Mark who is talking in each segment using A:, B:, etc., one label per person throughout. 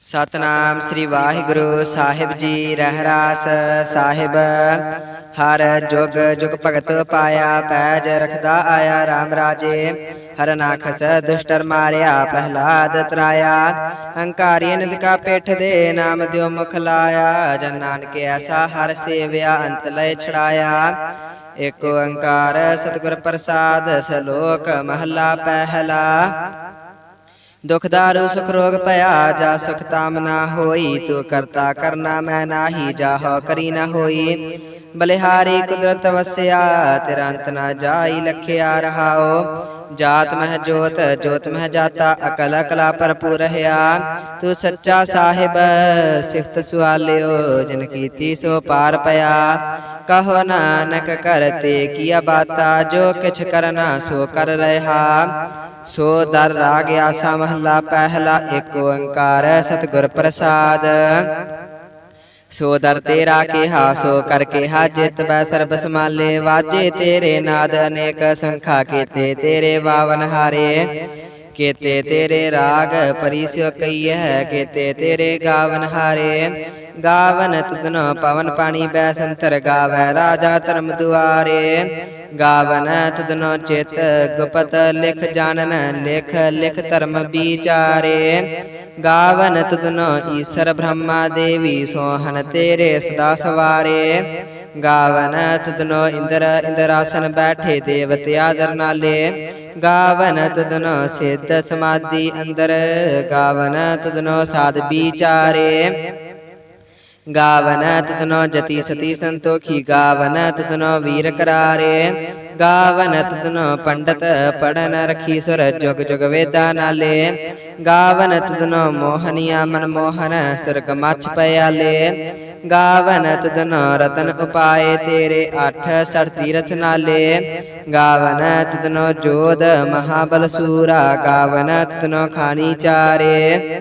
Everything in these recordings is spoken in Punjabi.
A: ਸਤਨਾਮ ਸ੍ਰੀ ਵਾਹਿਗੁਰੂ ਸਾਹਿਬ ਜੀ ਰਹਿਰਾਸ ਸਾਹਿਬ। ਹਰ ਜੁਗ ਜੁਗ ਭਗਤ ਪਾਇਆ, ਪੈਜ ਰਖਦਾ ਆਇਆ RAM ਰਾਜੇ। ਹਰ ਨਾਖਸ ਦੁਸ਼ਟਰ ਮਾਰਿਆ, ਪ੍ਰਹਲਾਦ ਤਰਾਇਆ। ਹੰਕਾਰੀ ਨਿੰਦਕਾ ਪੇਠ ਦੇ ਨਾਮ ਦਿਓ ਮੁਖ ਲਾਇਆ। ਜਨ ਨਾਨਕ ਐਸਾ ਹਰ ਸੇਵਿਆ, ਅੰਤ ਲੈ ਛੜਾਇਆ ਏਕ ਓੰਕਾਰ ਸਤਿਗੁਰ ਪ੍ਰਸਾਦ, ਸਲੋਕ ਮਹਲਾ ਪਹਿਲਾ। ਦੁਖ ਦਾਰੂ ਸੁਖ ਰੋਗ ਭਇਆ ਜਾ ਸੁਖ ਤਾਮ ਨਾ ਹੋਈ ਤੂੰ ਕਰਤਾ ਕਰਨਾ ਮੈਂ ਨਾਹੀ ਜਾਹੋ ਕਰੀ ਨਾ ਹੋਈ। ਬਲਿਹਾਰੀ ਕੁਦਰਤ ਵਸਿਆ ਤੇਰਾ ਅੰਤ ਨਾ ਜਾਈ ਲਖਿਆ ਰਹਾਓ। ਜਾਤ ਮਹਿ ਜੋਤ ਜੋਤ ਮਹਿ ਜਾਤਾ ਅਕਲ ਅਕਲਾ ਭਰਪੂਰ ਰਹਿਆ। ਤੂੰ ਸੱਚਾ ਸਾਹਿਬ ਸਿਫਤ ਸੁਆਲਿਓ ਜਿਨ ਕੀਤੀ ਸੋ ਪਾਰ ਪਿਆ। ਕਹੋ ਨਾਨਕ ਕਰਤੇ ਕੀਆ ਬਾਤਾ ਜੋ ਕਿਛ ਕਰਨਾ ਸੋ ਕਰ ਰਹਾ। ਸੋ ਦਰ ਰਾਗ ਆਸਾ ਮਹਲਾ ਪਹਿਲਾ ਏਕ ਓੰਕਾਰ ਸਤਿਗੁਰ ਪ੍ਰਸਾਦ। ਸੋ ਦਰ ਤੇਰਾ ਕਿਹਾ ਸੋ ਕਰ ਕਿਹਾ ਜਿਤ ਬੈ ਸਰਬ ਸਮਾਲੇ ਵਾਜੇ ਤੇਰੇ ਨਾਦ ਅਨੇਕ ਸੰਖਾ ਕੀਤੇ। ਤੇਰੇ ਬਾਵਨ ਹਾਰੇ। ਕੀਤੇ ਤੇਰੇ ਰਾਗ ਪਰਿਸਿਓ ਕਈਐ ਕੀਤੇ ਤੇਰੇ ਗਾਵਨ ਹਾਰੇ। ਗਾਵਨ ਤੁਧਨੋ ਪਵਨ ਪਾਣੀ ਬੈ ਸੰਤਰ ਗਾਵੈ, ਰਾਜਾ ਧਰਮ ਦੁਆਰੇ। ਗਾਵਨ ਤੁਧਨੋ ਚਿਤ ਗੁਪਤ ਲਿਖ ਜਾਣਨ, ਲਿਖ ਲਿਖ ਧਰਮ ਵਿਚਾਰੇ। ਗਾਵਨ ਤੁਧਨੋ ਈਸ਼ਰ ਬ੍ਰਹਮਾ ਦੇਵੀ ਸੋਹਨ ਤੇਰੇ ਸਦਾ ਸਵਾਰੇ। ਗਾਵਨ ਤੁਧਨੋ ਇੰਦਰ, ਇੰਦਰਾਸਨ ਬੈਠੇ ਦੇਵਤੇ ਆਦਰ ਨਾਲੇ। ਗਾਵਨ ਤੁਧਨੋ ਸਿੱਧ ਸਮਾਧੀ ਅੰਦਰ। ਗਾਵਨ ਤੁਧਨੋ ਸਾਧ ਵਿਚਾਰੇ। ਗਾਵਨ ਤਤਨੋ ਜਤੀ ਸਤੀ ਸੰਤੋਖੀ। ਗਾਵਨ ਤਤਨੋ ਵੀਰ ਕਰਾਰੇ। ਗਾਵਨ ਤਤਨੋ ਪੰਡਤ ਪੜਨ ਰਖੀ ਸੁਰ ਜੁਗ ਜੁਗ ਵੇਦਾ ਨਾਲੇ। ਗਾਵਨ ਤਤਨੋ ਮੋਹਨੀਆ ਮਨ ਮੋਹਨ ਸੁਰਗ ਮਛ ਪਿਆਲੇ। ਗਾਵਨ ਤਤਨੋ ਰਤਨ ਉਪਾਏ ਤੇਰੇ ਅੱਠ ਸੜ ਤੀਰਥ ਨਾਲੇ ਗਾਵਨ ਤਦਨੋ ਜੋਧ ਮਹਾਬਲ ਸੂਰਾ। ਗਾਵਨ ਤਦਨੋ ਖਾਨੀ ਚਾਰੇ।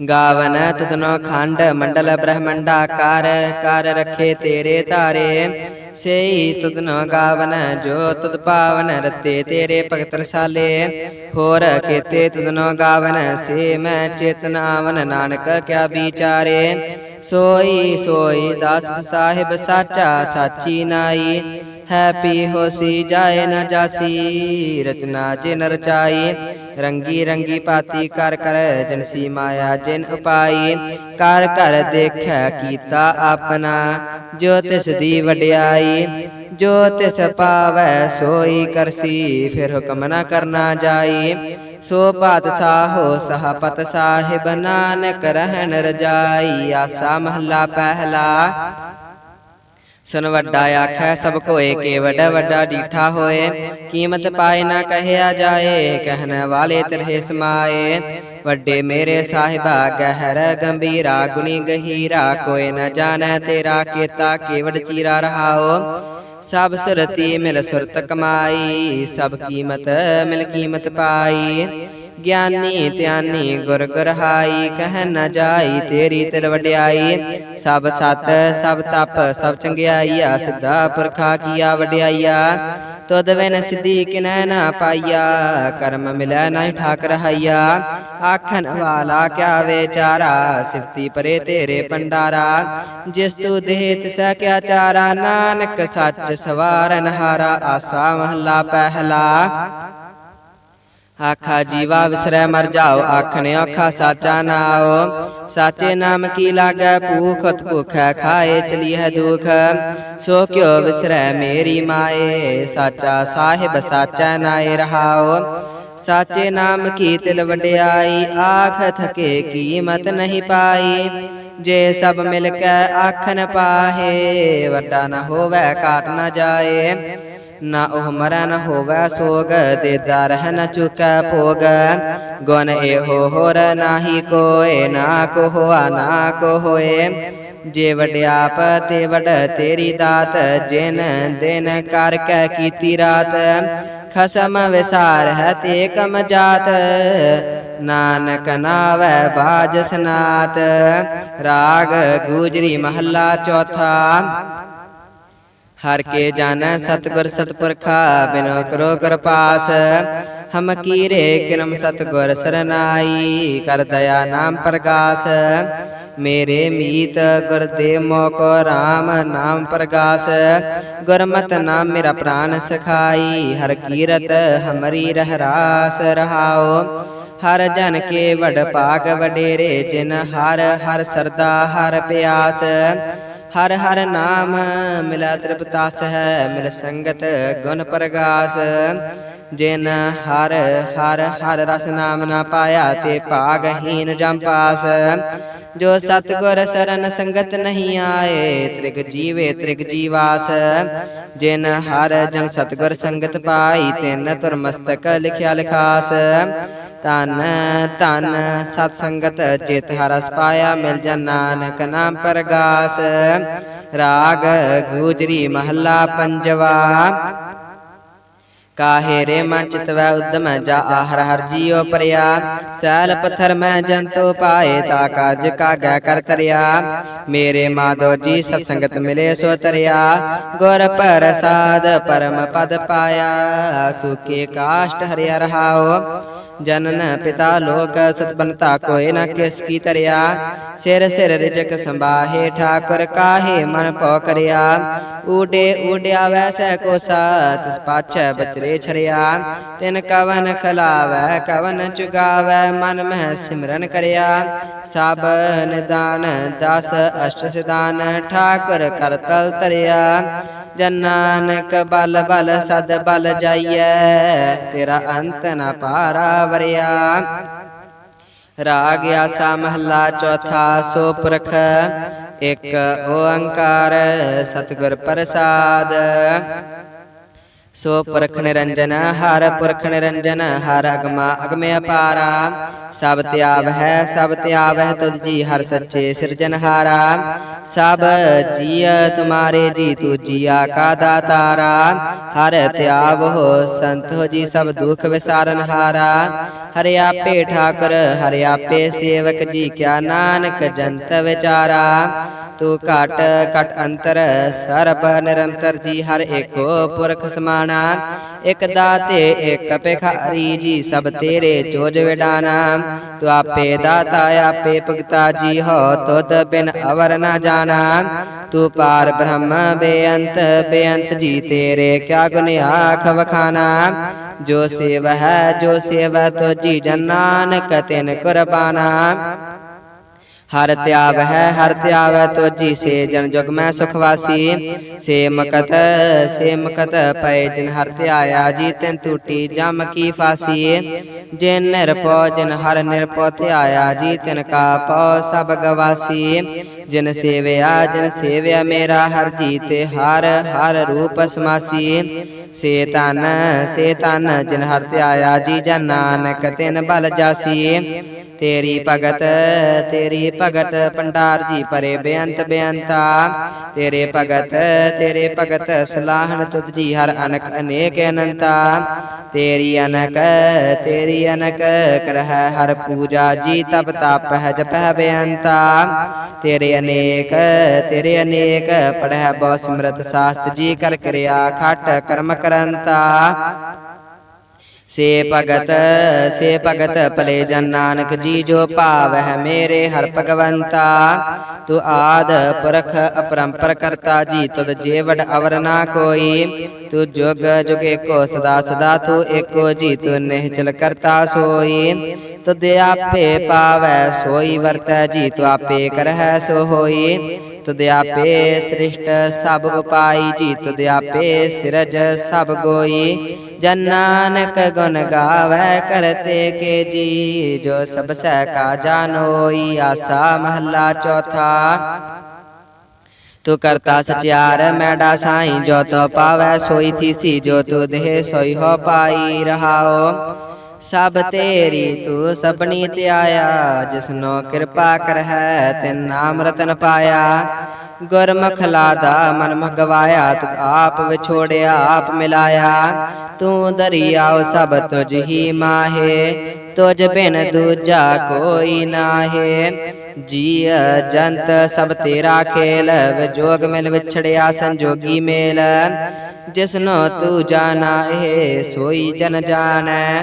A: ਗਾਵਨ ਤਤਨੋ ਖੰਡ ਮੰਡਲ ਬ੍ਰਹਮੰਡਾ ਕਰ ਕਰ ਰਖੇ ਤੇਰੇ ਧਾਰੇ। ਸੇਈ ਤਤਨੋ ਗਾਵਨ ਜੋ ਤਤ ਪਾਵਨ ਰਤੇ ਤੇਰੇ ਭਗਤ ਰਸਾਲੇ। ਹੋਰ ਕੀਤੇ ਤਤਨੋ ਗਾਵਨ ਸੇ ਮੈਂ ਚੇਤਨਾਵਨ ਨਾਨਕ ਕਿਆ ਵਿਚਾਰੇ। ਸੋਈ ਸੋਈ ਦਾਸ ਸਾਹਿਬ ਸਾਚਾ ਸਾਚੀ ਨਾਈ। ਹੈ ਪੀ ਹੋਸੀ ਜਾਏ ਨਾ ਜਾਸੀ ਰਚਨਾ ਜਿਨ ਰਚਾਈ ਰੰਗੀ ਰੰਗੀ ਪਾਤੀ ਕਰ ਕਰ ਜਨਸੀ ਮਾਇਆ ਜਿਨ ਉਪਾਈ। ਕਰ ਕਰ ਦੇਖੈ ਕੀਤਾ ਆਪਣਾ, ਜੋ ਤਿਸ ਦੀ ਵਡਿਆਈ। ਜੋ ਤਿਸ ਪਾਵੈ ਸੋਈ ਕਰਸੀ, ਫਿਰ ਹੁਕਮ ਨਾ ਕਰਨਾ ਜਾਈ। ਸੋ ਬਾਤ ਸਾਹੋ ਸਹਪਤ ਸਾਹਿਬ, ਨਾਨਕ ਰਹਿਣ ਰਜਾਈ। ਆਸਾ ਮਹੱਲਾ ਪਹਿਲਾ। ਸੁਨ ਵੱਡਾ ਆਖੈ, ਸਭ ਕੋਏ ਕੇ ਵੱਡਾ ਵੱਡਾ ਡੀਠਾ ਹੋਏ। ਕੀਮਤ ਪਾਏ ਨਾ ਕਹਿਆ ਜਾਏ, ਕਹਿਣ ਵਾਲੇ ਤਰਹਿ ਸਮਾਏ। ਵੱਡੇ ਮੇਰੇ ਸਾਹਿਬਾ ਗਹਿਰ ਗੰਭੀਰਾ, ਗੁਣੀ ਗਹੀਰਾ, ਕੋਈ ਨਾ ਜਾਣੈ ਤੇਰਾ ਕੀਤਾ, ਕੇਵੜ ਚੀਰਾ ਰਹਾਓ। ਸਭ ਸੁਰਤੀ ਮਿਲ ਸੁਰਤ ਕਮਾਈ, ਸਭ ਕੀਮਤ ਮਿਲ ਕੀਮਤ ਪਾਈ। ਗਿਆਨੀ ਧਿਆਨੀ ਗੁਰ ਗੁਰਹਾਈ ਕਹਿ ਨ ਜਾਈ ਤੇਰੀ ਤਿਲ ਵਡਿਆਈ। ਸਭ ਸਤ ਸਭ ਤਪ ਸਭ ਚੰਗਿਆਈਆ ਸਿੱਧਾ ਪੁਰਖਾ ਕੀਆ ਵਡਿਆਈਆ। ਤੁਧ ਬਿਨ ਸਿੱਧੀ ਕਿਨੈ ਨਾ ਪਾਈਆ। ਕਰਮ ਮਿਲੈ ਨਾ ਠਾਕ ਰਹਾਈਆ ਆਖਣ ਵਾਲਾ ਕਿਆ ਵਿਚਾਰਾ? ਸਿਫਤੀ ਪਰੇ ਤੇਰੇ ਪੰਡਾਰਾ ਜਿਸ ਤੂ ਦੇਹ ਤਿਸੈ ਕਿਆ ਚਾਰਾ ਨਾਨਕ ਸੱਚ ਸਵਾਰਨ ਹਾਰਾ। ਆਸਾ ਮਹੱਲਾ ਪਹਿਲਾ। ਆਖਾ ਜੀਵਾ ਵਿਸਰੈ ਮਰ ਜਾਓ ਆਖਣੇ ਆਖਾ ਸਾਚਾ ਨਾਓ ਸਾਚੇ ਨਾਮ ਕੀ ਲਾਗੈ ਭੂਖਤ ਭੁਖੈ ਖਾਏ ਚਲੀਐ ਦੁਖ ਸੋ ਕਿਉ ਵਿਸਰੈ ਮੇਰੀ ਮਾਏ ਸਾਚਾ ਸਾਹਿਬ ਸਾਚਾ ਨਾਏ ਰਹਾਓ ਸਾਚੇ ਨਾਮ ਕੀ ਤਿਲ ਵਡਿਆਈ ਆਖ ਥਕੇ ਕੀਮਤ ਨਹੀਂ ਪਾਈ ਜੇ ਸਭ ਮਿਲ ਕੇ ਆਖਨ ਪਾਹੇ ਵੱਡਾ ਨ ਹੋਵੇ ਕਾਟ ਨ ਜਾਏ ਨਾ ਉਹ ਮਰਨ ਨ ਹੋਵੈ ਸੋਗ ਦੇਦਾ ਰਹਿ ਚੁਕੈ ਭੋਗ। ਗੁਣ ਇਹੋ ਹੋਰ ਨਾਹੀ ਕੋਏ, ਨਾ ਕੋ ਹੋਆ ਨਾ ਕੋ ਹੋਏ ਜੇ ਵਡਿਆਪ ਤੇ ਵਡ ਤੇਰੀ ਦਾਤ। ਜਿਨ ਦਿਨ ਕਰ ਕੈ ਕੀਤੀ ਰਾਤ, ਖਸਮ ਵਿਸਾਰ ਹੈ ਤੇ ਕਮ ਜਾਤ। ਨਾਨਕ ਨਾਵੈ ਬਾਜ ਸਨਾਤ, ਰਾਗ ਗੂਜਰੀ ਮਹੱਲਾ ਚੌਥਾ। ਹਰ ਕੇ ਜਾਣੈ ਸਤਿਗੁਰ ਸਤਪੁਰਖਾ ਬਿਨੋ ਕਰੋ ਕਿਰਪਾਸ ਹਮ ਕੀਰੇ ਕਿਰਮ ਸਤਗੁਰ ਸਰਨਾਈ ਕਰ ਦਇਆ ਨਾਮ ਪ੍ਰਗਾਸ। ਮੇਰੇ ਮੀਤ ਗੁਰਦੇਵ ਮੋਕੋ RAM ਨਾਮ ਪ੍ਰਗਾਸ। ਗੁਰਮਤਿ ਨਾਮ ਮੇਰਾ ਪ੍ਰਾਨ ਸਖਾਈ। ਹਰ ਕੀਰਤ ਹਮਰੀ ਰਹਿ ਰਾਸ ਰਹਾਓ। ਹਰ ਜਨ ਕੇ ਵਡ ਭਾਗ ਵਡੇਰੇ ਜਿਨ ਹਰ ਹਰ ਸਰਦਾ ਹਰ ਪਿਆਸ। ਹਰ ਹਰ ਨਾਮ ਮਿਲਾ ਤ੍ਰਿਪਤਾਸ ਹੈ ਮਿਲ ਸੰਗਤ ਗੁਣ ਪ੍ਰਗਾਸ। ਜਿਨ ਹਰ ਹਰ ਹਰ ਰਸ ਨਾਮ ਨਾ ਪਾਇਆ ਤੇ ਭਾਗਹੀਨ ਜਮ ਪਾਸ। ਜੋ ਸਤਗੁਰ ਸਰਨ ਸੰਗਤ ਨਹੀਂ ਆਏ, ਤ੍ਰਿਗ ਜੀਵੇ ਤ੍ਰਿਗ ਜੀਵਾਸ। ਜਿਨ ਹਰ ਜਨ ਸਤਗੁਰ ਸੰਗਤ ਪਾਈ, ਤਿਨ ਤੁਰ ਮਸਤਕ ਲਿਖਿਆ ਲਿਖਾਸ। ਤਨ ਤਨ ਸਤ ਸੰਗਤ ਚਿਤ ਹਰਸ ਪਾਇਆ, ਮਿਲ ਜਨ ਨਾਨਕ ਨਾਮ ਪ੍ਰਗਾਸ। ਰਾਗ, ਗੂਜਰੀ ਮਹੱਲਾ ਪੰਜਵਾ। ਕਾਹੇ ਰੇ ਮਨ ਚਿਤਵੈ ਉਦਮ ਜਾ ਆਹਰ ਹਰ ਜੀਉ ਪਰਿਆ। ਸੈਲ ਪੱਥਰ ਮੈਂ ਜੰਤੂ ਪਾਏ ਤਾ ਕਾਜ ਕਾਗੈ ਕਰ ਤਰਿਆ। ਮੇਰੇ ਮਾਧੋ ਜੀ ਸਤ ਸੰਗਤ ਮਿਲੇ ਸੋ ਤਰਿਆ। ਗੁਰ ਪ੍ਰਸਾਦ ਪਰਮ ਪਦ ਪਾਇਆ। ਸੁਖੇ ਕਾਸ਼ਟ ਹਰਿਆ ਰਹਾਓ ਜਨਨ ਪਿਤਾ ਲੋਕ ਸਤਬਨਤਾ ਕੋਇ ਨ ਕਿਸ ਕੀ ਤਰਿਆ ਸਿਰ ਸਿਰ ਰਿਜਕ ਸੰਭਾਹੇ, ਠਾਕੁਰ ਕਾਹੇ ਮਨ ਪਉ ਕਰਿਆ। ਊਡੇ ਊਡਿਆ ਵੈਸੈ ਕੋ ਸਾਤ ਪਾਛੈ ਬਚਰੇ ਛਰਿਆ। ਤਿਨ ਕਵਨ ਖਲਾਵੈ, ਕਵਨ ਚੁਗਾਵੈ, ਮਨ ਮਹਿ ਸਿਮਰਨ ਕਰਿਆ। ਸਭ ਨਿਦਾਨ ਦਸ ਅਸ਼ਟ ਸਿਦਾਨ ਠਾਕੁਰ ਕਰਤਲ ਤਰਿਆ ਜਨ ਨਾਨਕ ਬਲ ਬਲ ਸਦ ਬਲ ਜਾਈਐ, ਤੇਰਾ ਅੰਤ ਨਾ ਪਾਰਾ ਵਰਿਆ। ਰਾਗ ਆਸਾ ਮਹੱਲਾ ਚੌਥਾ ਸੋ ਪੁਰਖ, ਇੱਕ ਓੰਕਾਰ ਸਤਿਗੁਰ ਪ੍ਰਸਾਦ। ਸੋ ਪੁਰਖ ਨਿਰੰਜਨ ਹਰ ਪੁਰਖ ਨਿਰੰਜਨ ਹਰ ਅਗਮਾ ਅਗਮੇ ਅਪਾਰਾ ਸਭ ਧਿਆਵ ਹੈ ਸਭ ਧਿਆਵ ਹੈ ਤੁਧ ਜੀ ਹਰ ਸੱਚੇ ਸਿਰਜਨਹਾਰਾ ਸਭ ਜੀਅ ਤੁਮਾਰੇ ਜੀ ਤੂ ਜੀਆ ਕਾ ਦਾਤਾਰਾ ਹਰ ਧਿਆਵ ਹੋ ਸੰਤ ਹੋ ਜੀ ਸਭ ਦੁਖ ਵਿਸਾਰਨ ਹਾਰਾ ਹਰਿ ਆਪੇ ਠਾਕੁਰ ਹਰਿ ਆਪੇ ਸੇਵਕ ਜੀ ਕਿਆ ਨਾਨਕ ਜੰਤ ਵਿਚਾਰਾ ਤੂੰ ਘਟ ਘਟ ਅੰਤਰ, ਸਰਬ ਨਿਰੰਤਰ ਜੀ, ਹਰ ਏਕੋ ਪੁਰਖ ਸਮਾਣਾ। ਇਕ ਦਾਤੇ, ਇਕ ਭਿਖਾਰੀ ਜੀ, ਸਭ ਤੇਰੇ ਚੋਜ ਵਿਡਾਨਾ ਤੂੰ ਆਪੇ ਦਾਤਾ, ਆਪੇ ਭਗਤਾ ਜੀ, ਹੋ ਤੁਧ ਬਿਨ ਅਵਰ ਨਾ ਜਾਣਾ। ਤੂੰ ਪਾਰ ਬ੍ਰਹਮ, ਬੇਅੰਤ ਬੇਅੰਤ ਜੀ, ਤੇਰੇ ਕਿਆ ਗੁਣ ਆਖ ਵਖਾਨਾ ਜੋ ਸੇਵ ਹੈ, ਜੋ ਸੇਵਾ ਤੁਜੀ ਜੀ ਜਨ ਨਾਨਕ, ਤਿਨ ਕੁਰਬਾਨਾ। ਹਰ ਧਿਆਵ ਹੈ ਹਰ ਧਿਆਵ ਹੈ ਤੋਜੀ ਸੇ ਜਨ ਜੁਗ ਮੈਂ ਸੁਖ ਵਾਸੀ। ਸੇ ਮਕਤ ਸੇ ਮਕਤ ਪਏ ਜਿਨ ਹਰ ਧਿਆਇਆ ਜੀ ਤਿਨ ਟੂਟੀ ਜਮ ਕੀ ਫਾਸੀ। ਜਿਨ ਨਿਰਪੋ ਜਿਨ ਹਰ ਨਿਰਪੋ ਧਿਆਇਆ ਜੀ ਤਿਨ ਕਾ ਪਉ ਸਭ ਗਵਾਸੀ। ਜਿਨ ਸੇਵਿਆ ਜਿਨ ਸੇਵਿਆ ਮੇਰਾ ਹਰ ਜੀ ਤੇ ਹਰ ਹਰ ਰੂਪ ਸਮਾਸੀ। ਸੇ ਤਨ ਸੇ ਤਨ ਜਿਨ ਹਰ ਧਿਆਇਆ ਜੀ ਜਨ ਨਾਨਕ ਤਿਨ ਬਲ ਜਾਸੀ। ਤੇਰੀ ਭਗਤ ਤੇਰੀ ਭਗਤ ਪੰਡਾਰ ਜੀ ਪਰੇ ਬੇਅੰਤ ਬੇਅੰਤਾ। ਤੇਰੇ ਭਗਤ ਤੇਰੇ ਭਗਤ ਸਲਾਹਨ ਤੁਧ ਜੀ ਹਰ ਅਨਕ ਅਨੇਕ ਅਨੰਤਾ। ਤੇਰੀ ਅਨਕ ਤੇਰੀ ਅਨਕ ਕਰਹਿ ਹਰ ਪੂਜਾ ਜੀ ਤਪ ਤਪ ਹੈ ਜਪਹਿ ਬੇਅੰਤਾ। ਤੇਰੇ ਅਨੇਕ ਤੇਰੇ ਅਨੇਕ ਪੜਹਿ ਬਹੁ ਸਿਮਰਤ ਸਾਸਤ ਜੀ ਕਰ ਕਰਿਆ ਖਟ ਕਰਮ ਕਰੰਤਾ। ਸੇ ਭਗਤ ਸੇ ਭਗਤ ਭਲੇ ਜਨ ਨਾਨਕ ਜੀ ਜੋ ਭਾਵਹਿ ਮੇਰੇ ਹਰ ਭਗਵੰਤਾ। ਤੂੰ ਆਦ ਪੁਰਖ ਅਪਰੰਪਰ ਕਰਤਾ ਜੀ, ਤੁਧ ਜੇ ਅਵਰ ਨਾ ਕੋਈ। ਤੂੰ ਜੁਗ ਜੁਗ ਏਕੋ ਸਦਾ ਸਦਾ ਤੂੰ ਏਕੋ ਜੀ, ਤੂੰ ਨਿਹਚਲ ਕਰਤਾ ਸੋਈ। ਤੁਧ ਆਪੇ ਪਾਵੈ ਸੋਈ ਵਰਤੈ ਜੀ, ਤੂੰ ਆਪੇ ਕਰਹਿ ਸੋ ਹੋਈ ਤੁਧ ਆਪੇ ਸ੍ਰਿਸ਼ਟ, ਸਭ ਉਪਾਈ ਜੀ ਤੁਧ ਸਿਰਜ, ਸਭ ਗੋਈ। ਜਨ ਨਾਨਕ ਗੁਣ ਗਾਵੈ ਕਰਤੇ ਕੇ ਜੀ, ਜੋ ਸਭ ਸਹਿ ਕਾ ਜਾਨੋਈ ਆਸਾ ਮਹੱਲਾ ਚੌਥਾ। ਤੂੰ ਕਰਤਾ ਸਚਿਆਰ, ਮੈਡਾ ਸਾਈ, ਜੋ ਤੋ ਪਾਵੈ ਸੋਈ ਥੀਸੀ, ਜੋ ਤੂ ਦੇਹ ਸੋਈ ਹੋ ਪਾਈ ਰਹਾਓ। ਸਭ ਤੇਰੀ ਤੂੰ ਸਭਨੀ ਧਿਆਇਆ ਜਿਸਨੋ ਕਿਰਪਾ ਕਰਹਿ ਤਿਨ ਨਾਮ ਰਤਨ ਪਾਇਆ। ਗੁਰਮੁਖ ਲਾਦਾ ਮਨ ਮਗਵਾਇਆ ਤਤ ਆਪ ਵਿਛੋੜਿਆ ਆਪ ਮਿਲਾਇਆ। ਤੂੰ ਦਰਿਆਉ ਸਭ ਤੁਝ ਹੀ ਮਾਹੇ। ਤੁਝ ਬਿਨ ਦੂਜਾ ਕੋਈ ਨਾਹੇ। ਜੀ ਜੰਤ ਸਭ ਤੇਰਾ ਖੇਲ ਵਿਜੋਗ ਮਿਲ ਵਿਛੜਿਆ ਸੰਜੋਗੀ ਮੇਲ। ਜਿਸਨੋ ਤੂ ਜਾਣਾ ਇਹ ਸੋਈ ਜਨ ਜਾਣੈ।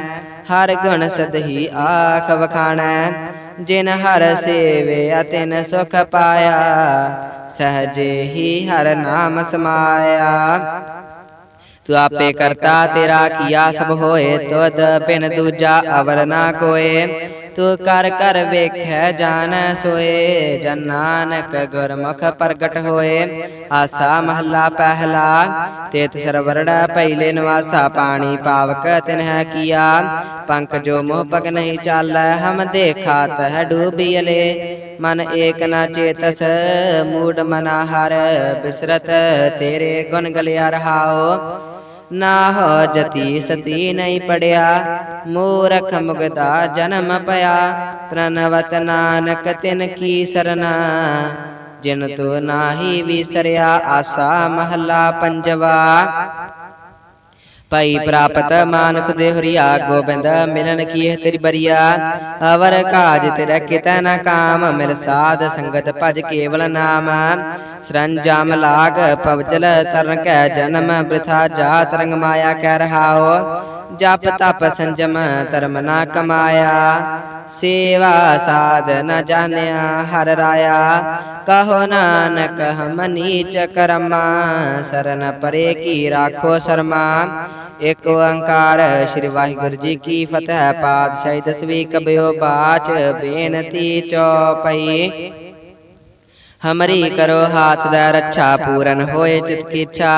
A: ਹਰ ਗੁਣ ਸਦਹੀ ਆਖ ਵਖਾਣੈ। ਜਿਨ ਹਰ ਸੇਵਿਆ ਤਿਨ ਸੁਖ ਪਾਇਆ ਸਹਜੇ ਹੀ ਹਰ ਨਾਮ ਸਮਾਇਆ। ਤੂੰ ਆਪੇ ਕਰਤਾ ਤੇਰਾ ਕੀਆ ਸਭ ਹੋਏ ਤੁਧ ਬਿਨ ਦੂਜਾ ਅਵਰ ਨਾ ਕੋਏ। ਤੂੰ ਕਰ ਕਰ ਵੇਖੈ ਜਾਣ ਸੋਏ ਜਨ ਨਾਨਕ ਗੁਰਮੁਖ ਪ੍ਰਗਟ ਹੋਏ। ਆਸਾ ਮਹੱਲਾ ਪਹਿਲਾ ਤੇਤ ਸਰਵਰੜਾ ਪਹਿਲੇ ਨਿਵਾਸਾ ਪਾਣੀ ਪਾਵਕ ਤਿਨਹਿ ਕੀਆ। ਪੰਕ ਜੋ ਮੋਹ ਪਗ ਨਹੀਂ ਚਾਲੈ ਹਮ ਦੇਖਾਤ ਹੈ ਡੂਬੀਲੇ ਮਨ ਏਕ ਨਾ ਚੇਤਸ ਮੂਡ ਮਨਾ ਹਰ ਬਿਸਰਤ ਤੇਰੇ ਗੁਣ ਗਲਿਆ ਰਹਾਓ। ਨਾ ਹੋ ਜਤੀ ਸਤੀ ਨਹੀਂ ਪੜਿਆ, ਮੂਰਖ ਮੁਗਦਾ ਜਨਮ ਪਿਆ। ਪ੍ਰਨਵਤ ਨਾਨਕ ਤਿਨ ਕੀ ਸਰਨਾ, ਜਿਨ ਤੂ ਨਾਹੀ ਵਿਸਰਿਆ ਆਸਾ ਮਹਲਾ ਪੰਜਵਾ। ਪਈ ਪ੍ਰਾਪਤ ਮਾਨੁਖ ਦੇ ਹਰੀਆ ਗੋਬਿੰਦ ਮਿਲਨ ਕੀਏ ਤੇਰੀ ਬਰੀਆ ਅਵਰ ਕਾਜ ਤੇਰਾ ਕਿਤੈ ਨਾ ਕਾਮ ਮਿਲ ਸਾਧ ਸੰਗਤ ਭਜ ਕੇਵਲ ਨਾਮ ਸਰੰਜਾਮ ਲਾਗ ਪਵਜਲ ਤਰਨ ਕੈ ਜਨਮ ਬ੍ਰਿਥਾ ਜਾ ਤਰੰਗ ਮਾਇਆ ਕਹਿ ਰਹਾਓ। ਜਪ ਤਪ ਸੰਜਮ ਧਰਮ ਨਾ ਕਮਾਇਆ, ਸੇਵਾ ਸਾਧ ਨ ਜਾਣਿਆ ਹਰ ਰਾਇਆ। ਕਹੋ ਨਾਨਕ, ਹਮ ਨੀਚ ਕਰਮਾ, ਸਰਨ ਪਰੇ ਕੀ ਰਾਖੋ ਸ਼ਰਮਾ। ਇਕ ਓੰਕਾਰ ਸ੍ਰੀ ਵਾਹਿਗੁਰੂ ਜੀ ਕੀ ਫਤਿਹ, ਪਾਤਸ਼ਾਹੀ ਦਸਵੀਂ ਕਬਿਓ ਬਾਚ, ਬੇਨਤੀ ਚੌਪਈ। ਹਮਰੀ ਕਰੋ ਹਾਥ ਦਾ ਰੱਛਾ ਪੂਰਨ ਹੋਏ ਚਿਤ ਕੀ ਇੱਛਾ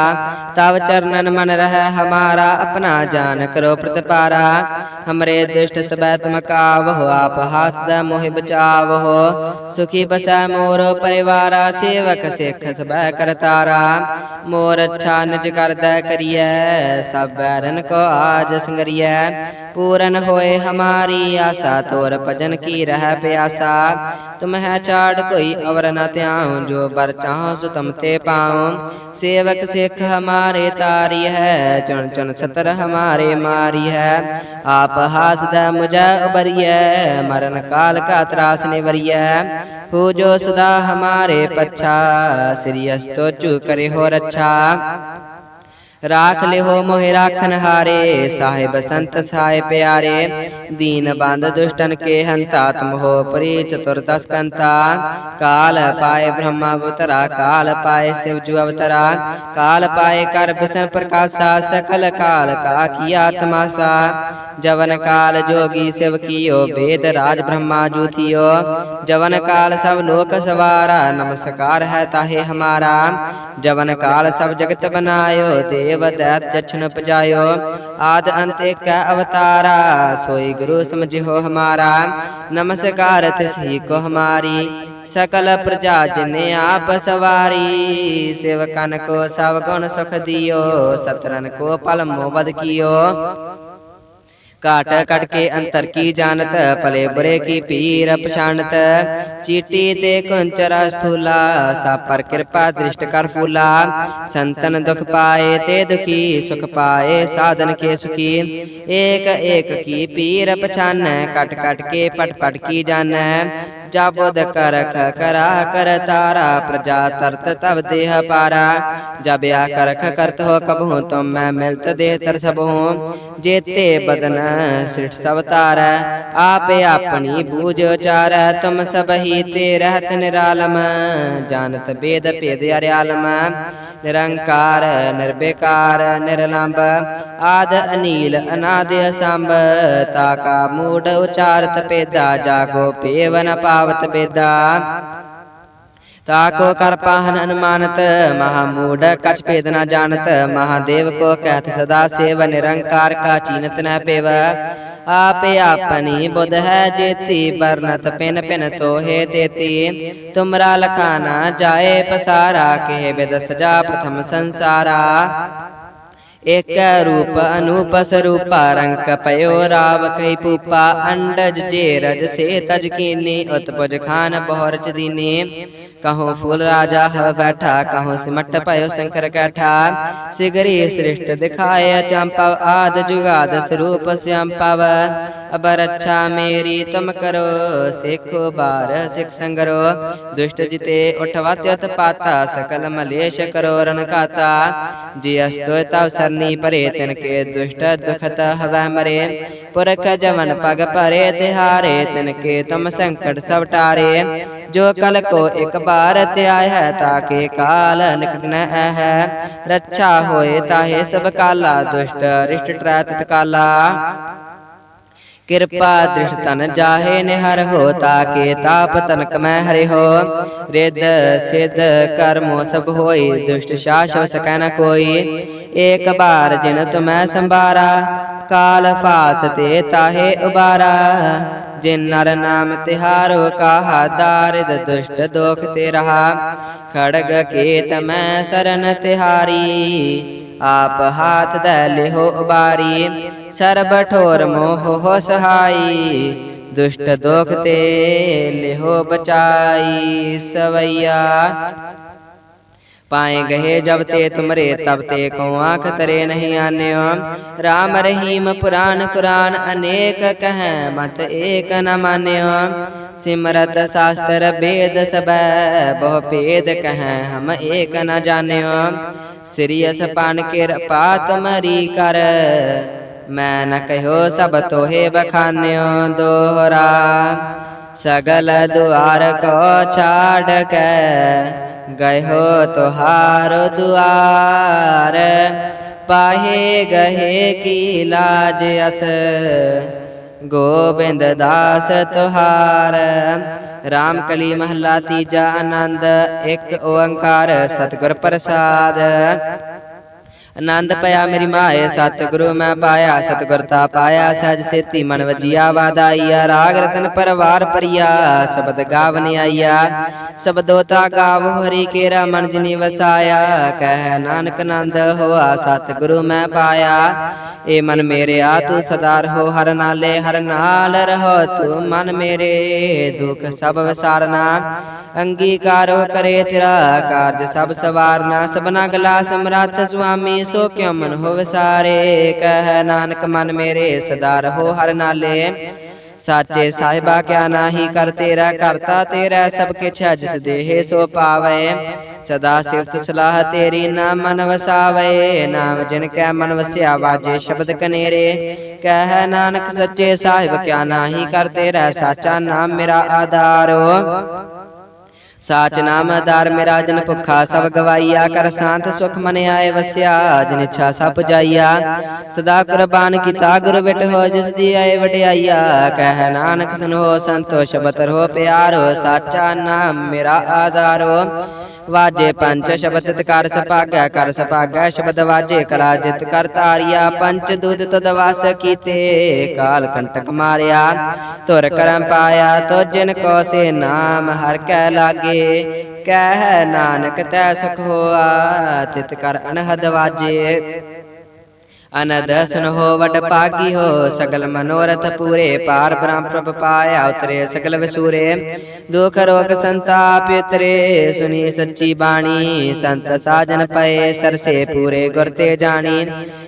A: ਤਵ ਚਰਨਨ ਮਨ ਰਹਿ ਹਮਾਰਾ ਆਪਣਾ ਜਾਨ ਕਰੋ ਪ੍ਰਤਪਾਰਾ ਹਮਰੇ ਦੁਸ਼ਟ ਸਬੈ ਤੁਮ ਕਾਵਹੁ ਆਪ ਹਾਥ ਦਾ ਮੋਹਿ ਬਚਾਵਹੁ ਸੁਖੀ ਬਸੈ ਮੋਰ ਪਰਿਵਾਰਾ ਸੇਵਕ ਸਿੱਖ ਸਬੈ ਕਰਤਾਰਾ ਮੋਰ ਅੱਛਾ ਨਿਜ ਕਰਦਾ ਕਰੀਐ ਸਭ ਬੈਰਨ ਕੋ ਆਜ ਸੰਗਰੀਐ ਪੂਰਨ ਹੋਏ ਹਮਾਰੀ ਆਸਾ ਤੋਰ ਭਜਨ ਕੀ ਰਹਿ ਪਿਆਸਾ ਤੁਮ ਹੈ ਚਾੜ ਕੋਈ ਅਵਰ ਨ ਧਿਆਉ ਜੋ ਬਰ ਚਾਹੋ, ਸੋ ਤੁਮ ਤੇ ਪਾਉ। ਸੇਵਕ ਸਿੱਖ ਹਮਾਰੇ ਤਾਰੀ ਹੈ, ਚੁਣ ਚੁਣ ਸਤਰ ਹਮਾਰੇ ਮਾਰੀ ਹੈ। ਆਪ ਹਾਸਦਾ ਦਾ ਮੁਝੈ ਉਬਰੀਐ ਮਰਨ ਕਾਲ ਕਾ ਤਰਾਸ ਨਿਵਰੀਐ। ਹੋ ਜੋ ਸਦਾ ਹਮਾਰੇ ਪੱਛਾ, ਸ੍ਰੀ ਅਸਤੋ ਚੂ ਕਰੇ ਹੋ ਰੱਛਾ। ਰਾਖ ਲਿਓ ਮੋਹਿ ਰਾਖਨ ਹਾਰੇ ਸਾਹਿਬ ਸੰਤ ਸਹਾਇ ਪਿਆਰੇ ਦੀਨ ਬੰਦ ਦੁਸ਼ਟਨ ਕੇ ਹੰਤਾ ਤੁਮ ਹੋ ਪਰੀ ਚਤੁਰਦਸ ਕੰਤਾ ਕਾਲ ਪਾਏ ਬ੍ਰਹਮਾ ਅਵਤਰਾ ਕਾਲ ਪਾਏ ਸਿਵ ਜੂ ਅਵਤਰਾ ਕਾਲ ਪਾਏ ਕਰ ਬਿਸਨ ਪ੍ਰਕਾਸ਼ਾ ਸਕਲ ਕਾਲ ਕਾ ਕੀਆ ਤਮਾਸਾ ਜਵਨ ਕਾਲ ਜੋਗੀ ਸਿਵ ਕੀਓ ਬੇਦ ਰਾਜ ਬ੍ਰਹਮਾ ਜੂ ਥਿਓ ਜਵਨ ਕਾਲ ਸਭ ਲੋਕ ਸਵਾਰਾ ਨਮਸਕਾਰ ਹੈ ਤਾਹੇ ਹਮਾਰਾ ਜਵਨ ਕਾਲ ਸਭ ਜਗਤ ਬਨਾਇਓ ਦੇਵ ਦੈਤ ਜਛਨ ਪਜਾਇਓ ਆਦ ਅੰਤ ਏਕ ਅਵਤਾਰਾ, ਸੋਈ ਗੁਰੂ ਸਮਝਿਓ ਹਮਾਰਾ। ਨਮਸਕਾਰ ਤਿਸਹੀ ਕੋ ਹਮਾਰੀ, ਸਕਲ ਪ੍ਰਜਾ ਜਿਨੇ ਆਪ ਸਵਾਰੀ। ਸੇਵਕਨ ਕੋ ਸਭ ਗੁਣ ਸੁਖ ਦਿਓ ਸਤਰਨ ਕੋ ਪਲ ਮੋਬਦ ਕੀਓ। ਕਾਟ ਕਟ ਕੇ ਅੰਤਰ ਕੀ ਜਾਣਤ ਭਲੇ ਬੁਰੇ ਕੀ ਪੀਰ ਪਛਾਨਤ ਚੀਟੀ ਤੇ ਕੁੰਚਰਾ ਸਥੂਲਾ ਸਾ ਪਰ ਕਿਰਪਾ ਦ੍ਰਿਸ਼ਟ ਕਰ ਫੂਲਾ। ਸੰਤਨ ਦੁਖ ਪਾਏ ਤੇ ਦੁਖੀ ਸੁਖ ਪਾਏ ਸਾਧਨ ਕੇ ਸੁਖੀ। ਏਕ ਏਕ ਕੀ ਪੀਰ ਪਛਾਨੈ ਕਟ ਕਟ ਕੇ ਪਟ ਪਟ ਕੀ ਜਾਣੈ। ਜਬਦ ਕਰਖ ਕਰਾ ਕਰ ਤਾਰਾ, ਪ੍ਰਜਾ ਤਰਤ ਤਬ ਦੇਹ ਪਾਰਾ। ਜਬ ਆ ਕਰਖ ਕਰਤ ਹੋ ਕਬਹੂ, ਤੁਮ ਮੈਂ ਮਿਲਤ ਦੇਹ ਤਰ ਸਬਹੂ ਜੇਤੇ ਬਦਨ ਸਿਠ ਸਭ ਤਾਰੈ, ਆਪੇ ਆਪਣੀ ਬੂਝ ਉਚਾਰੈ। ਤੁਮ ਸਭਹੀ ਤੇ ਰਹਿਤ ਨਿਰਾਲਮ, ਜਾਣਤ ਬੇਦ ਭੇਦ ਅਰਿਆਲਮ। ਨਿਰੰਕਾਰ ਨਿਰਬੇਕਾਰ ਨਿਰਲੰਭ ਆਦ ਅਨੀਲ, ਅਨਾਦ ਅਸੰਭ ਤਾਕਾ ਮੂੜ ਉਚਾਰਤ ਪੇਦਾ ਜਾਗੋ ਪੇਵਨ ਪਾਵਤ ਬੇਦਾ ਤਾਕੋ ਕਰ ਪਾਹਨ ਅਨੁਮਾਨਤ, ਮਹਾ ਮੂੜ ਕਛ ਭੇਦ ਨਾ ਜਾਣਤ, ਮਹਾਦੇਵ ਕੋ ਕਹਿਤ ਸਦਾ ਸੇਵ, ਨਿਰੰਕਾਰ ਕਾ ਚੀਨਤ ਨ ਪੇਵ। ਆਪੇ ਆਪਨੀ ਬੁਧ ਹੈ ਜੇਤੀ ਬਰਨਤ ਪਿਨ ਪਿਨ ਤੋਹੇ ਦੇਤੀ। ਤੁਮਰਾ ਲਖਾਨਾ ਜਾਏ ਪਸਾਰਾ ਕਹਿ ਬਿਦ ਸਜਾ ਪ੍ਰਥਮ ਸੰਸਾਰਾ। ਇਕ ਰੂਪ ਅਨੂਪ ਸਰੂਪਾ ਰੰਕ ਪਇਓ ਰਾਵ ਕਈ ਪੂਪਾ ਅੰਡਜ ਜੇ ਰਜ ਸੇ ਤਜ ਕੀਨੀ ਉਤਪਜ ਖਾਨ ਬਹੁਰਚ ਦੀਨੀ। ਕਹੋ ਫੂਲ ਰਾਜਾ ਹ ਬੈਠਾ, ਕਹੋ ਸਿਮਟ ਪਇਓ ਸ਼ੰਕਰ ਕੈਠਾ। ਸਿਗਰੀ ਸ੍ਰਿਸ਼ਟ ਦਿਖਾਏ ਚੰਪਵ ਆਦ ਜੁਗਾਦ ਸਰੂਪ ਸਿਆੰਪਵ। ਅਬ ਰੱਛਾ ਮੇਰੀ ਤੁਮ ਕਰੋ, ਸਿੱਖੋ ਬਾਰ ਸਿੱਖ ਸੰਗਰੋ। ਦੁਸ਼ਟ ਜਿਤੇ ਉਠਵਾ ਉਤ ਪਾਤਾ ਸਕਲ ਮਲੇਸ਼ ਕਰੋ ਰਨ ਕਾਤਾ ਜੀ ਅਸਤੋ ਤਵ ਸਰਨੀ ਪਰੇ, ਤਿਨ ਕੇ ਦੁਸ਼ਟ ਦੁਖਤ ਹਵੈ ਮਰੇ। ਪੁਰਖ ਜਵਨ ਪਗ ਪਰੇ ਤਿਹਾਰੇ ਤਿਨ ਕੇ ਤੁਮ ਸੰਕਟ ਸਭ ਟਾਰੇ। ਜੋ ਕਲ ਕੋ ਇੱਕ ਬਾਰ ਧਿਆਇ ਹੈ ਤਾਕੇ ਕਾਲ ਨਿਕਟ ਨ ਹੈ ਰੱਛਾ ਹੋਏ ਤਾਹੇ ਸਭ ਕਾਲਾ, ਦੁਸ਼ਟ, ਰਿਸ਼ਟ ਟਰੈ ਤਤ ਕਾਲਾ ਕਿਰਪਾ ਦ੍ਰਿਸ਼ਟ ਤਨ ਜਾਹੇ ਨਿਹਰ ਹੋ ਤਾਕੇ ਤਾਪ ਤਨਕ ਮੈਂ ਹਰਿ ਹੋ? ਰਿਦ ਸਿਧ ਕਰਮੋ ਸਭ ਹੋਈ, ਦੁਸ਼ਟ ਸ਼ਾਸਵ ਸਕੈ ਨ ਕੋਈ। ਏਕ ਬਾਰ ਜਿਨ ਤੁਮੈ ਸੰਭਾਰਾ ਕਾਲ ਫਾਸ ਤੇ ਤਾਹੇ ਉਬਾਰਾ। ਜਿਨ ਨਰ ਨਾਮ ਤਿਹਾਰੋ ਕਾਹਾ, ਦਾਰਿਦ ਦੁਸ਼ਟ ਦੋਖ ਤੇ ਰਹਾ ਖੜਗ ਕੇਤ ਮੈਂ ਸਰਨ ਤਿਹਾਰੀ, ਆਪ ਹਾਥ ਧੈ ਲਿਹੋ ਉਬਾਰੀ। ਸਰਬ ਠੋਰ ਮੋਹ ਹੋ ਸਹਾਈ, ਦੁਸ਼ਟ ਦੋਖ ਤੇ ਲਿਹੋ ਬਚਾਈ। ਸਵਈਆ ਪਾਏ ਗਏ ਜਬ ਤੇ ਤੁਮਰੇ ਤਬ ਤੇ ਕੋ ਆਖ ਤਰੇ ਨਹੀਂ ਆਨਿਓ RAM ਰਹੀਮ ਪੁਰਾਨ ਕੁਰਾਨ ਅਨੇਕ ਕਹੈ ਮਤ ਏਕ ਨ ਮਾਨਿਓ ਸਿਮਰਤ ਸ਼ਾਸਤਰ ਵੇਦ ਸਬੈ ਬਹੁ ਭੇਦ ਕਹੈ ਹਮ ਏਕ ਨ ਜਾਣਿਓ ਸਿਰਿਯਸ ਪਾਨ ਕਿਰਪਾ ਤੁਮਰੀ ਕਰ ਮੈਂ ਨ ਕਹਿਓ ਸਭ ਤੋਹੇ ਬਖਾਨਿਓ ਦੋਹਰਾ ਸਗਲ ਦੁਆਰ ਕੋ ਛਾੜ ਕੇ ਗਏ ਹੋ ਤੁਹਾਰ ਦੁਆਰ, ਪਾਹੇ ਗਏ ਕੀ ਲਾਜ ਅਸ? ਗੋਬਿੰਦ ਦਾਸ ਤੁਹਾਰ ਰਾਮ ਕਲੀ ਮਹਲਾ ਤੀਜਾ ਆਨੰਦ, ਇੱਕ ਓੰਕਾਰ ਸਤਿਗੁਰ ਪ੍ਰਸਾਦ। ਆਨੰਦ ਪਿਆ ਮੇਰੀ ਮਾਏ ਸਤਿਗੁਰੂ ਮੈਂ ਪਾਇਆ ਸਤਿਗੁਰ ਤਾ ਪਾਇਆ ਸਹਿਜ ਸੇਤੀ ਮਨ ਵਜੀਆ ਵਾਦਾਈਆ ਰਾਗ ਰਤਨ ਪਰਵਾਰ ਪਰਿਆ ਸ਼ਬਦ ਗਾਵਨ ਆਈਆ ਸ਼ਬਦੋ ਤਾ ਗਾਵੋ ਹਰੀ ਕੇਰਾ ਮਨ ਜਿਨੀ ਵਸਾਇਆ ਕਹਿ ਨਾਨਕ ਨੰਦ ਹੋਆ ਸਤਿਗੁਰੂ ਮੈਂ ਪਾਇਆ ਏ ਮਨ ਮੇਰੇ ਆ ਤੂੰ ਸਦਾ ਰਹੋ ਹਰ ਨਾਲੇ ਹਰ ਨਾਲ ਰਹੋ ਤੂੰ ਮਨ ਮੇਰੇ ਦੁਖ ਸਭ ਵਿਸਾਰਨਾ ਅੰਗੀਕਾਰੋ ਕਰੇ ਤੇਰਾ ਕਾਰਜ ਸਭ ਸਵਾਰਨਾ ਸਭਨਾ ਗਲਾ ਸਮਰੱਥ ਸੁਆਮੀ ਸੋ ਕਿਉ ਮਨ ਹੋ ਵਿਸਾਰੇ ਕਹਿ ਨਾਨਕ, ਮਨ ਮੇਰੇ ਸਦਾ ਰਹੋ ਹਰ ਨਾਲੇ। ਸਾਚੇ ਸਾਹਿਬਾ, ਕਿਆ ਨਾਹੀ ਕਰ ਤੇਰਾ ਕਰਤਾ? ਤੇਰਾ ਸਭ ਕਿਛ ਹੈ ਜਿਸ ਦੇਹ ਸੋ ਪਾਵੇ। ਸਦਾ ਸਿਫਤ ਸਲਾਹ ਤੇਰੀ ਨਾ ਮਨ ਵਸਾਵੇ। ਨਾਮ ਜਿਨ ਕੈ ਮਨ ਵਸਿਆ ਵਾਜੇ ਸ਼ਬਦ ਕਨੇਰੇ। ਕਹਿ ਨਾਨਕ, ਸੱਚੇ ਸਾਹਿਬ, ਕਿਆ ਨਾਹੀ ਕਰ ਤੇਰਾ? ਸਾਚਾ ਨਾਮ ਮੇਰਾ ਆਧਾਰੋ। ਸਾਚ ਨਾਮ ਆਧਾਰ ਮੇਰਾ ਜਨ ਭੁਖਾ ਸਭ ਗਵਾਈਆ, ਕਰ ਸ਼ਾਂਤ ਸੁਖ ਮਨ ਆਏ ਵਸਿਆ, ਜਨ ਇੱਛਾ ਸਭ ਪੁਜਾਈਆ ਸਦਾ ਕੁਰਬਾਨ ਕੀਤਾ ਗੁਰ ਵਿਟ ਹੋ, ਜਿਸ ਦੀ ਆਏ ਵਡਿਆਈਆ। ਕਹਿ ਨਾਨਕ ਸੁਨੋ ਸੰਤੋਸ਼ ਬਤਰ ਹੋ, ਪਿਆਰੋ, ਸਾਚਾ ਨਾਮ ਮੇਰਾ ਆਧਾਰੋ। ਵਾਜੇ ਪੰਚ ਸ਼ਬਦ ਤਕਾਰ ਸਪਾਗੈ ਕਰ ਸਪਾਗੈ ਸ਼ਬਦ ਵਾਜੇ ਕਲਾ ਜਿਤ ਕਰ ਤਾਰਿਆ ਪੰਚ ਦੂਤ ਤਦ ਵਾਸ ਕੀਤੇ, ਕਾਲ ਕੰਟਕ ਮਾਰਿਆ। ਤੁਰ ਕਰਮ ਪਾਇਆ ਤੋ ਜਿਨ ਕੋ ਸੇ ਨਾਮ ਹਰ ਕੈ ਲਾਗੇ। ਕਹਿ ਨਾਨਕ ਤੈ ਸੁਖ ਹੋਆ, ਤਿਤ ਕਰ ਅਨਹਦ ਵਾਜੇ। ਅਨਦ ਸੁਨਹੁ ਵਡ ਪਾਗੀ ਹੋ ਸਗਲ ਮਨੋਰਥ ਪੂਰੇ ਪਾਰ ਬ੍ਰਹਮ ਪ੍ਰਭ ਪਾਇਆ ਉਤਰੇ ਸਗਲ ਵਸੂਰੇ ਦੁਖ ਰੋਗ ਸੰਤਾਪ ਉਤਰੇ ਸੁਨੀ ਸੱਚੀ ਬਾਣੀ ਸੰਤ ਸਾਜਨ ਪਏ ਸਰਸੇ ਪੂਰੇ ਗੁਰ ਤੇ ਜਾਣੀ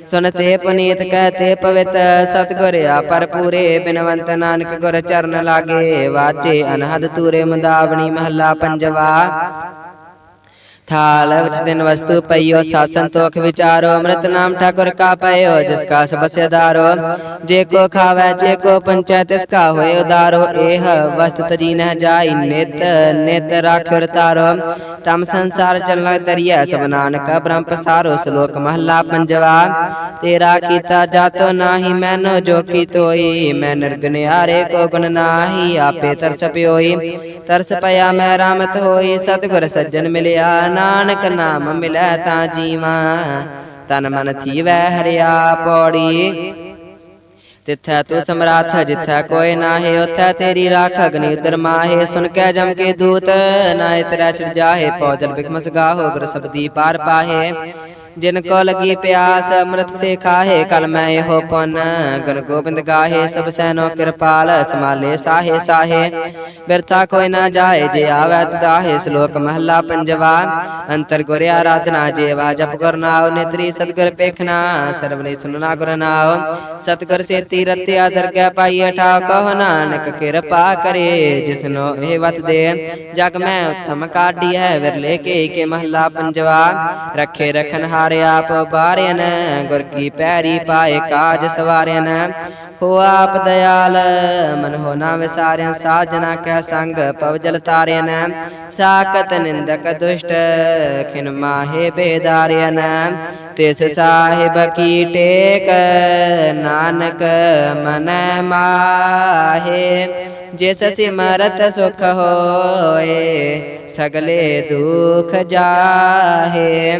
A: ਸੁਨਤੇ ਪੁਨੀਤ ਕਹਤੇ ਪਵਿੱਤ ਸਤਗੁਰ ਆਪਰ ਪੂਰੇ ਬਿਨਵੰਤ ਨਾਨਕ ਗੁਰ ਚਰਨ ਲਾਗੇ ਵਾਜੇ ਅਨਹਦ ਤੂਰੇ ਮੁੰਦਾਵਣੀ ਮਹੱਲਾ ਪੰਜਵਾ ਥਾਲ ਵਿੱਚ ਤਿੰਨ ਵਸਤੂ ਪਈਓ ਸਾਸਨ ਤੋਖ ਵਿਚਾਰੋ ਅੰਮ੍ਰਿਤ ਨਾਮ ਠਾਕੁਰ ਕਾ ਪਇਓ ਜਿਸ ਕਾ ਸਬਸਿਆਦਾਰੋ ਜੇ ਕੋ ਖਾਵੇ ਜੇ ਕੋ ਪੰਚੈ ਤਿਸ ਕਾ ਹੋਏ ਉਦਾਰੋ ਇਹ ਵਸਤ ਤਜੀ ਨਹਿ ਜਾਈ ਨਿਤ ਨਿਤ ਰਾਖਿਰ ਤਾਰੋ ਤਮ ਸੰਸਾਰ ਚਲਨ ਤਰੀਐ ਸਭ ਨਾਨਕ ਬ੍ਰਹਮ ਪਸਾਰੋ ਸ਼ਲੋਕ ਮਹਲਾ ਪੰਜਵਾ ਤੇਰਾ ਕੀਤਾ ਜਾਤੋ ਨਾਹੀ ਮੈਨੋ ਜੋ ਕੀ ਤੋਈ ਮੈਂ ਨਿਰਗਨਿਆਰੇ ਕੋ ਗੁਣ ਨਾਹੀ ਆਪੇ ਤਰਸ ਪਿਓਈ ਤਰਸ ਪਿਆ ਮੈਂ ਰਾਮਤ ਹੋਈ ਸਤਿਗੁਰ ਸੱਜਣ ਮਿਲਿਆ ਨਾਨਕ ਨਾਮ ਮਿਲੈ ਤਾਂ ਜੀਵਾ, ਤਨ ਮਨ ਥੀਵੈ ਹਰਿਆ ਪੌੜੀ। ਤਿੱਥੈ ਤੂੰ ਸਮਰਾਥ, ਜਿੱਥੈ ਕੋਈ ਨਾਹੀ, ਉਥੈ ਤੇਰੀ ਰਾਖ ਅਗਨੀ ਉਤਰ ਮਾਹੇ। ਸੁਨ ਕੈ ਜਮ ਕੇ ਦੂਤ ਨਾਇ ਤੇਰਾ ਛਿੜ ਜਾਹੇ। ਪੌਜਲ ਬਿਕਮਸ ਗਾਹੋ ਗੁਰ ਸਬਦੀ ਪਾਰ ਪਾਹੇ। ਜਿਨ ਕੋ ਲਗੀ ਪਿਆਸ, ਅੰਮ੍ਰਿਤ ਸੇ ਖਾਹੇ, ਕਲ ਮੈਂ ਇਹੋ ਪਨ। ਗੁਣ ਗੋਬਿੰਦ ਗਾਹੇ, ਸਭ ਸੈਨੋ ਕਿਰਪਾਲ ਸਮਾਲੇ ਸਾਹੇ ਸਾਹੇ। ਬਿਰਥਾ ਕੋਈ ਨਾ ਜਾਏ, ਜੇ ਆਵੈ ਤਦਾਹੇ ਸ਼ਲੋਕ ਮਹਲਾ ਪੰਜਵਾ। ਅੰਤਰ ਗੁਰ ਆਰਾਧਨਾ ਜੇਵਾ, ਜਪ ਗੁਰ ਨਾਉ, ਨੇਤਰੀ ਸਤਗੁਰ ਪੇਖਣਾ ਸਰਵਨੇ ਸੁਨਣਾ ਗੁਰ ਨਾਉ। ਸਤਗੁਰ ਸੇਤੀ ਰਤਿਆ ਦਰਗਹਿ ਪਾਈਏ ਠਾਉ ਕਹੋ ਨਾਨਕ ਕਿਰਪਾ ਕਰੇ ਜਿਸਨੋ ਇਹ ਵਤ ਦੇ। ਜਗ ਮੈਂ ਉਤਮ ਕਾਢੀ ਹੈ ਵਿਰਲੇ ਕੇ ਕੇ ਮਹਲਾ ਪੰਜਵਾ। ਰੱਖੇ ਰਖਨ ਹਾਰ ਆਪ ਬਾਰਿਆਨ ਗੁਰ ਕੀ ਪੈਰੀ ਪਾਏ ਕਾਜ ਸਵਾਰਿਨ ਹੋ ਆਪ ਦਇਆਲ, ਮਨ ਹੋ ਨਾ ਵਿਸਾਰਿਆ ਸਾਜਨਾ ਕੈ ਸੰਗ ਪਵ ਜਲ ਤਾਰਿਆਨ ਸਾਕਤ ਨਿੰਦਕ ਦੁਸ਼ਟ, ਖਿਨ ਮਾਹੇ ਬੇਦਾਰਿਆਨ ਤਿਸ ਸਾਹਿਬ ਕੀ ਟੇਕ, ਨਾਨਕ ਮਨ ਮਾਹੇ। ਜਿਸ ਸਿਮਰਤ ਸੁਖ ਹੋਏ, ਸਗਲੇ ਦੁਖ ਜਾਹੇ।